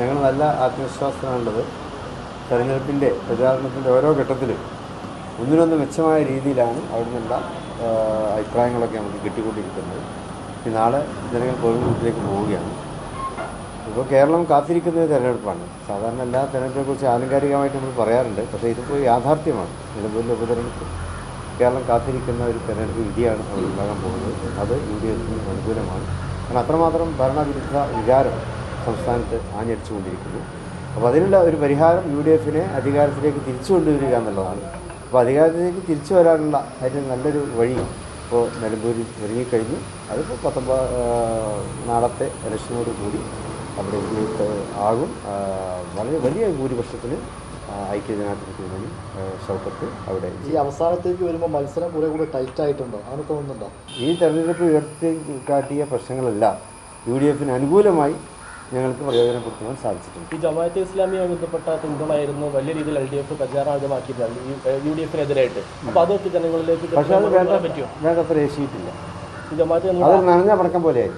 ഞങ്ങൾ നല്ല ആത്മവിശ്വാസത്തിലാണുള്ളത്. തെരഞ്ഞെടുപ്പിന്റെ പ്രചാരണത്തിന്റെ ഓരോ ഘട്ടത്തിലും ഒന്നിനൊന്ന് മെച്ചമായ രീതിയിലാണ് അവിടെ നിന്നുള്ള അഭിപ്രായങ്ങളൊക്കെ നമുക്ക് കിട്ടിക്കൊണ്ടിരിക്കുന്നത്. ഈ നാളെ ജനങ്ങൾ കോഴിക്കോട്ടിലേക്ക് പോവുകയാണ്. ഇപ്പോൾ കേരളം കാത്തിരിക്കുന്ന തെരഞ്ഞെടുപ്പാണ്. സാധാരണ എല്ലാ തെരഞ്ഞെടുപ്പിനെക്കുറിച്ച് ആലങ്കാരികമായിട്ട് നമ്മൾ പറയാറുണ്ട്. പക്ഷേ ഇതിപ്പോൾ യാഥാർത്ഥ്യമാണ്. നിലവിലെ ഉപതെരഞ്ഞെടുപ്പ്. കേരളം കാത്തിരിക്കുന്ന ഒരു തെരഞ്ഞെടുപ്പ് വിധിയാണ് അവിടെ ഉണ്ടാകാൻ പോകുന്നത്. അത് യു ഡി എഫിന് അനുകൂലമാണ്. കാരണം അത്രമാത്രം ഭരണവിരുദ്ധ വികാരം സംസ്ഥാനത്ത് ആഞ്ഞടിച്ചുകൊണ്ടിരിക്കുന്നു. അപ്പോൾ അതിനുള്ള ഒരു പരിഹാരം യു ഡി എഫിനെ അധികാരത്തിലേക്ക് തിരിച്ചു കൊണ്ടുവരിക എന്നുള്ളതാണ്. അപ്പോൾ അധികാരത്തിലേക്ക് തിരിച്ചു വരാനുള്ള അതിന് നല്ലൊരു വഴി ഇപ്പോൾ നിലമ്പൂരിൽ ഒരുങ്ങിക്കഴിഞ്ഞു. അതിപ്പോൾ പത്തൊമ്പത് നാളത്തെ ഇലക്ഷനോട് കൂടി അവിടെ ഒരുങ്ങിയിട്ട് ആകും. വളരെ വലിയ ഭൂരിപക്ഷത്തിന് ആ, ഐക്യജനാധിപത്യ മുന്നണി ആ, ഷൗക്കത്ത് അവിടെ ഈ അവസാനത്തേക്ക് വരുമ്പോൾ മത്സരം കുറെ കൂടെ ടൈറ്റ് ആയിട്ടുണ്ടോ? അങ്ങനെ തോന്നുന്നുണ്ടോ? ഈ തെരഞ്ഞെടുപ്പ് ഉയർത്തി കാട്ടിയ പ്രശ്നങ്ങളെല്ലാം. യു ഡി എഫിന് അനുകൂലമായി ഞങ്ങൾക്ക് പ്രയോജനപ്പെടുത്തുവാൻ സാധിച്ചിട്ടുണ്ട്. ഈ ജമാഅത്ത് ഇസ്ലാമിയുമായി ബന്ധപ്പെട്ട പിന്തുണയായിരുന്നു വലിയ രീതിയിൽ എൽ ഡി എഫ് ഈ യു ഡി എഫിനെതിരായിട്ട് അപ്പോൾ അതൊക്കെ ജനങ്ങളിലേക്ക് പക്ഷേ അത് വേണ്ടത്ര ഏശിയിട്ടില്ല ഈ ജമാഅത്ത് അത് നനഞ്ഞ പടക്കം പോലെയായി.